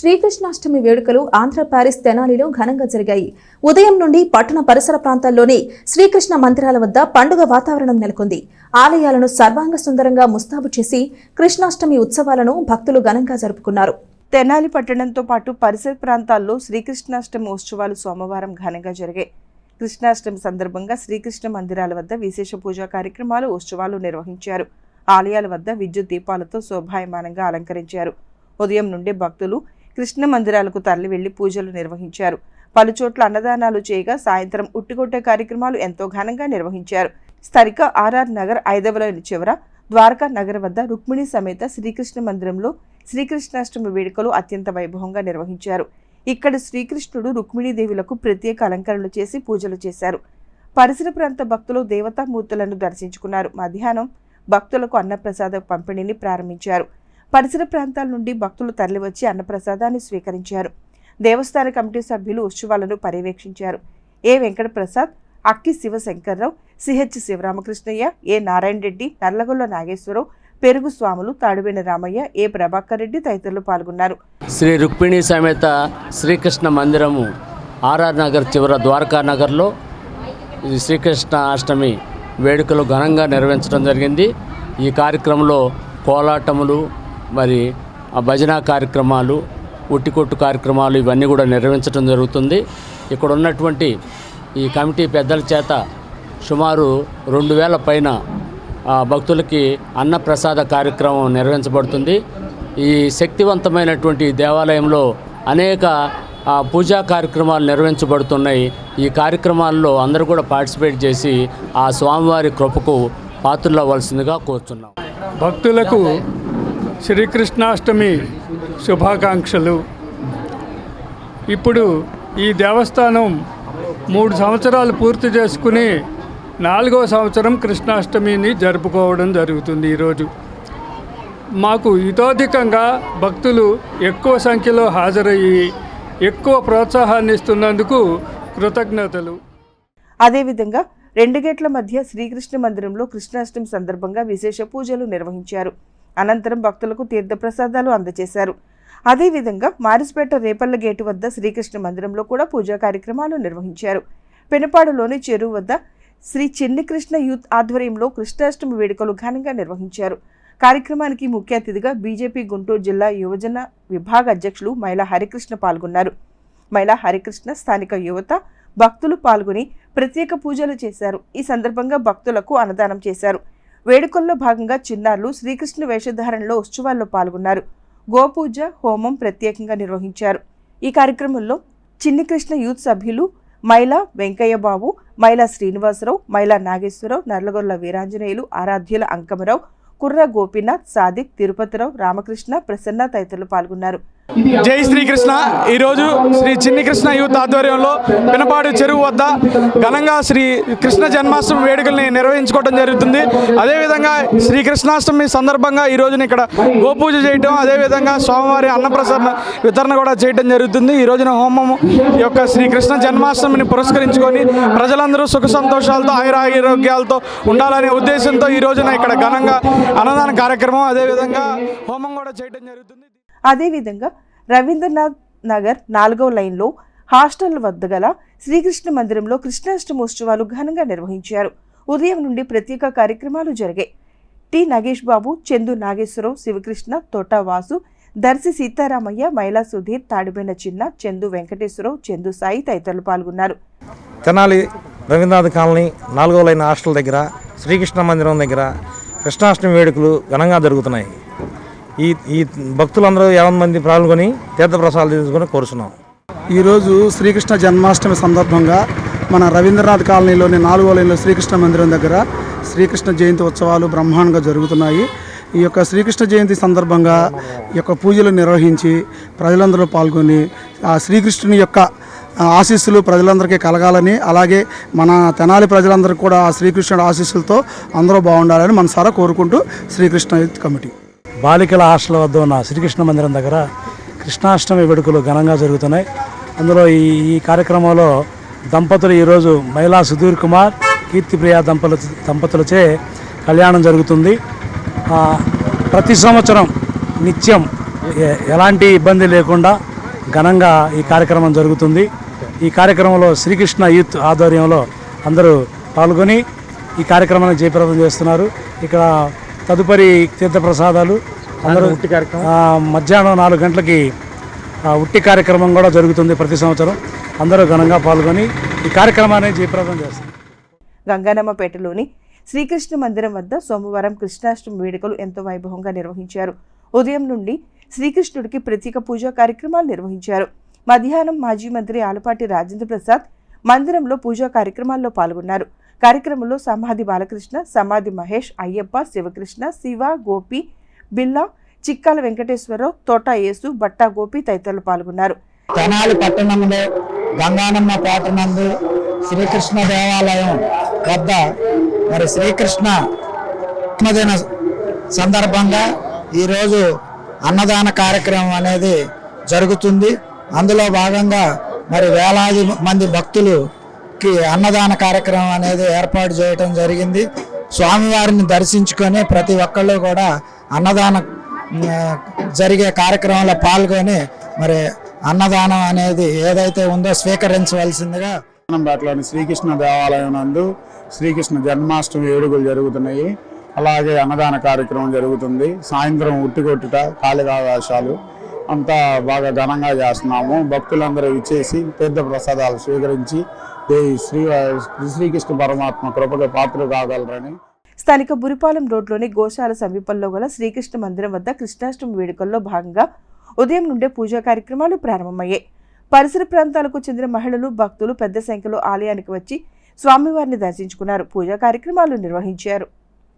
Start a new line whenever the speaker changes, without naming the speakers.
శ్రీకృష్ణాష్టమి వేడుకలు ఆంధ్ర ప్యారిస్ తెనాలిలో ఘనంగా జరిగాయి. ఉదయం నుండి పట్టణ పరిసర ప్రాంతాల్లోని శ్రీకృష్ణ మందిరాల వద్ద పండుగ వాతావరణం నెలకొంది. ఆలయాలను సర్వాంగ సుందరంగా ముస్తాబు చేసి కృష్ణాష్టమి ఉత్సవాలను భక్తులు ఘనంగా జరుపుకున్నారు.
తెనాలి పట్టణంతో పాటు పరిసర ప్రాంతాల్లో శ్రీకృష్ణాష్టమి ఉత్సవాలు సోమవారం ఘనంగా జరిగాయి. కృష్ణాష్టమి సందర్భంగా శ్రీకృష్ణ మందిరాల వద్ద విశేష పూజా కార్యక్రమాలు ఉత్సవాలు నిర్వహించారు. ఆలయాల వద్ద విద్యుత్ దీపాలతో శోభాయమానంగా అలంకరించారు. ఉదయం నుండి భక్తులు కృష్ణ మందిరాలకు తరలి వెళ్ళి పూజలు నిర్వహించారు. పలుచోట్ల అన్నదానాలు చేయగా సాయంత్రం ఉట్టిగొట్టే కార్యక్రమాలు ఎంతో ఘనంగా నిర్వహించారు. స్థానిక ఆర్ఆర్ నగర్ ఐదవ లైన్ చివర ద్వారకా నగర్ వద్ద రుక్మిణి సమేత శ్రీకృష్ణ మందిరంలో శ్రీకృష్ణాష్టమి వేడుకలు అత్యంత వైభవంగా నిర్వహించారు. ఇక్కడ శ్రీకృష్ణుడు రుక్మిణీదేవులకు ప్రత్యేక అలంకరణలు చేసి పూజలు చేశారు. పరిసర ప్రాంత భక్తులు దేవతామూర్తులను దర్శించుకున్నారు. మధ్యాహ్నం భక్తులకు అన్నప్రసాద పంపిణీని ప్రారంభించారు. పరిసర ప్రాంతాల నుండి భక్తులు తరలివచ్చి అన్నప్రసాదాన్ని స్వీకరించారు. దేవస్థాన కమిటీ సభ్యులు ఉత్సవాలను పర్యవేక్షించారు. A Venkataprasad Akki Sivasankar Rao CH Sivaramakrishnaiah A Narayana Reddy Nallagolla Nageswara Rao Perugu Swamulu Taduvena Ramayya ఏ ప్రభాకర్ రెడ్డి తదితరులు పాల్గొన్నారు.
శ్రీ రుక్మిణి సమేత శ్రీకృష్ణ మందిరము ఆర్ఆర్ నగర్ చివర ద్వారకా నగర్లో శ్రీకృష్ణ అష్టమి వేడుకలు ఘనంగా నిర్వహించడం జరిగింది. ఈ కార్యక్రమంలో కోలాటములు మరి ఆ భజన కార్యక్రమాలు ఉట్టికొట్టు కార్యక్రమాలు ఇవన్నీ కూడా నిర్వహించడం జరుగుతుంది. ఇక్కడ ఉన్నటువంటి ఈ కమిటీ పెద్దల చేత సుమారు రెండు వేల పైన భక్తులకి అన్నప్రసాద కార్యక్రమం నిర్వహించబడుతుంది. ఈ శక్తివంతమైనటువంటి దేవాలయంలో అనేక పూజా కార్యక్రమాలు నిర్వహించబడుతున్నాయి. ఈ కార్యక్రమాల్లో అందరూ కూడా పార్టిసిపేట్ చేసి ఆ స్వామివారి కృపకు పాత్రలవ్వాల్సిందిగా కోరుతున్నాం
భక్తులకు శ్రీకృష్ణాష్టమి శుభాకాంక్షలు. ఇప్పుడు ఈ దేవస్థానం మూడు సంవత్సరాలు పూర్తి చేసుకుని నాలుగో సంవత్సరం కృష్ణాష్టమిని జరుపుకోవడం జరుగుతుంది ఈరోజు. మాకు ఇతోధికంగా భక్తులు ఎక్కువ సంఖ్యలో హాజరయ్యి ఎక్కువ ప్రోత్సాహాన్ని ఇస్తున్నందుకు కృతజ్ఞతలు.
అదేవిధంగా రెండు గేట్ల మధ్య శ్రీకృష్ణ మందిరంలో కృష్ణాష్టమి సందర్భంగా విశేష పూజలు నిర్వహించారు. అనంతరం భక్తులకు తీర్థప్రసాదాలు అందజేశారు. అదేవిధంగా మారిస్పేట రేపల్ల గేటు వద్ద శ్రీకృష్ణ మందిరంలో కూడా పూజా కార్యక్రమాలు నిర్వహించారు. పెనపాడులోని చెరువు వద్ద శ్రీ చిన్ని కృష్ణ యూత్ ఆధ్వర్యంలో కృష్ణాష్టమి వేడుకలు ఘనంగా నిర్వహించారు. కార్యక్రమానికి ముఖ్య అతిథిగా బీజేపీ గుంటూరు జిల్లా యువజన విభాగ అధ్యక్షులు మైలా హరికృష్ణ పాల్గొన్నారు. మైలా హరికృష్ణ స్థానిక యువత భక్తులు పాల్గొని ప్రత్యేక పూజలు చేశారు. ఈ సందర్భంగా భక్తులకు అన్నదానం చేశారు. వేడుకల్లో భాగంగా చిన్నారులు శ్రీకృష్ణ వేషధారణలో ఉత్సవాల్లో పాల్గొన్నారు. గోపూజ హోమం ప్రత్యేకంగా నిర్వహించారు. ఈ కార్యక్రమంలో చిన్ని కృష్ణ యూత్ సభ్యులు మైలా వెంకయ్యబాబు మైలా శ్రీనివాసరావు మైలా నాగేశ్వరరావు నర్లగొల్ల వీరాంజనేయులు ఆరాధ్యుల అంకమరావు కుర్ర గోపీనాథ్ సాదిక్ తిరుపతిరావు రామకృష్ణ ప్రసన్న తదితరులు పాల్గొన్నారు.
జై శ్రీకృష్ణ. ఈరోజు శ్రీ చిన్ని కృష్ణ యూత్ ఆధ్వర్యంలో పినపాడు చెరువు వద్ద ఘనంగా శ్రీ కృష్ణ జన్మాష్టమి వేడుకల్ని నిర్వహించుకోవడం జరుగుతుంది. అదేవిధంగా శ్రీ కృష్ణాష్టమి సందర్భంగా ఈ రోజున ఇక్కడ గోపూజ చేయటం అదేవిధంగా స్వామివారి అన్నప్రసరణ వితరణ కూడా చేయడం జరుగుతుంది. ఈ రోజున హోమం యొక్క శ్రీ కృష్ణ జన్మాష్టమిని పురస్కరించుకొని ప్రజలందరూ సుఖ సంతోషాలతో ఆయురారోగ్యాలతో ఉండాలనే ఉద్దేశంతో ఈ రోజున ఇక్కడ ఘనంగా అన్నదాన కార్యక్రమం అదేవిధంగా హోమం కూడా చేయడం జరుగుతుంది.
అదేవిధంగా రవీంద్రనాథ్ నగర్ నాలుగో లైన్లో హాస్టల్ వద్ద గల శ్రీకృష్ణ మందిరంలో కృష్ణాష్టమోత్సవాలు ఘనంగా నిర్వహించారు. ఉదయం నుండి ప్రత్యేక కార్యక్రమాలు జరిగాయి. టి నాగేష్ బాబు చందు నాగేశ్వరరావు శివకృష్ణ తోటవాసు దర్శి సీతారామయ్య మైలా సుధీర్ తాడిబెన్న చిన్న చందు వెంకటేశ్వరరావు చందు సాయి తదితరులు పాల్గొన్నారు.
తెనాలి రవీంద్రనాథ్ కాలనీ నాలుగో లైన్ హాస్టల్ దగ్గర శ్రీకృష్ణ మందిరం దగ్గర కృష్ణాష్టమి వేడుకలు ఘనంగా జరుగుతున్నాయి. ఈ ఈ భక్తులందరూ యావన్ మంది పాల్గొని తీర్థప్రసాదాలు తీసుకొని కోరుచున్నాం.
ఈరోజు శ్రీకృష్ణ జన్మాష్టమి సందర్భంగా మన రవీంద్రనాథ్ కాలనీలోని నాలుగో లైన్లో శ్రీకృష్ణ మందిరం దగ్గర శ్రీకృష్ణ జయంతి ఉత్సవాలు బ్రహ్మాండంగా జరుగుతున్నాయి. ఈ యొక్క శ్రీకృష్ణ జయంతి సందర్భంగా ఈ యొక్క పూజలు నిర్వహించి ప్రజలందరూ పాల్గొని ఆ శ్రీకృష్ణుని యొక్క ఆశీస్సులు ప్రజలందరికీ కలగాలని అలాగే మన తెనాలి ప్రజలందరికీ కూడా ఆ ఆశీస్సులతో అందరూ బాగుండాలని మనసారా కోరుకుంటూ శ్రీకృష్ణ కమిటీ.
బాలికల హాస్టల్ వద్ద ఉన్న శ్రీకృష్ణ మందిరం దగ్గర కృష్ణాష్టమి వేడుకలు ఘనంగా జరుగుతున్నాయి. అందులో ఈ ఈ కార్యక్రమంలో దంపతులు ఈరోజు మహిళా సుధీర్ కుమార్ కీర్తిప్రియ దంపతుల దంపతులచే కళ్యాణం జరుగుతుంది. ప్రతి సంవత్సరం నిత్యం ఎలాంటి ఇబ్బంది లేకుండా ఘనంగా ఈ కార్యక్రమం జరుగుతుంది. ఈ కార్యక్రమంలో శ్రీకృష్ణ యూత్ ఆధ్వర్యంలో అందరూ పాల్గొని ఈ కార్యక్రమాన్ని జయప్రదం చేస్తున్నారు. ఇక్కడ తదుపరి తీర్థప్రసాదాలు. అందరూ ఆ, మధ్యాహ్నం నాలుగు గంటలకి ఆ, ఉట్టి కార్యక్రమం కూడా జరుగుతుంది ప్రతి సంవత్సరం. అందరూ ఘనంగా పాల్గొని ఈ కార్యక్రమాన్ని జయప్రదం చేస్తారు
గంగానమ్మపేటలోని శ్రీకృష్ణ మందిరం వద్ద సోమవారం కృష్ణాష్టమి వేడుకలు ఎంతో వైభవంగా నిర్వహించారు. ఉదయం నుండి శ్రీకృష్ణుడికి ప్రత్యేక పూజా కార్యక్రమాలు నిర్వహించారు. మధ్యాహ్నం మాజీ మంత్రి ఆలపాటి రాజేంద్ర ప్రసాద్ మందిరంలో పూజా కార్యక్రమాల్లో పాల్గొన్నారు. కార్యక్రమంలో సమాధి బాలకృష్ణ సమాధి మహేష్ అయ్యప్ప శివకృష్ణ శివ గోపి బిల్లా చిక్కాల వెంకటేశ్వరరావు తోట యేసు బట్టా గోపి తదితరులు పాల్గొన్నారు.
తెనాలి పట్టణంలో గంగానమ్మ పాటనందు శ్రీకృష్ణ దేవాలయం వద్ద మరి శ్రీకృష్ణ జన్మదిన సందర్భంగా ఈరోజు అన్నదాన కార్యక్రమం అనేది జరుగుతుంది. అందులో భాగంగా మరి వేలాది మంది భక్తులు వారికి అన్నదాన కార్యక్రమం అనేది ఏర్పాటు చేయడం జరిగింది. స్వామివారిని దర్శించుకొని ప్రతి ఒక్కళ్ళు కూడా అన్నదాన జరిగే కార్యక్రమంలో పాల్గొని మరి అన్నదానం అనేది ఏదైతే ఉందో స్వీకరించవలసిందిగా
పేటలోని శ్రీకృష్ణ దేవాలయం నందు శ్రీకృష్ణ జన్మాష్టమి వేడుకలు జరుగుతున్నాయి. అలాగే అన్నదాన కార్యక్రమం జరుగుతుంది. సాయంత్రం ఉట్టికొట్టుట కాళికావేశాలు అంతా బాగా ఘనంగా చేస్తున్నాము. భక్తులందరూ ఇచ్చేసి తీర్థ ప్రసాదాలు స్వీకరించి శ్రీ శ్రీకృష్ణ పరమాత్మ కృపకు పాత్ర కాగలరని.
స్థానిక బురిపాలెం రోడ్లోని గోశాల సమీపంలో గల శ్రీకృష్ణ మందిరం వద్ద కృష్ణాష్టమి వేడుకల్లో భాగంగా ఉదయం నుండే పూజా కార్యక్రమాలు ప్రారంభమయ్యాయి. పరిసర ప్రాంతాలకు చెందిన మహిళలు భక్తులు పెద్ద సంఖ్యలో ఆలయానికి వచ్చి స్వామివారిని దర్శించుకున్నారు. పూజా కార్యక్రమాలు నిర్వహించారు.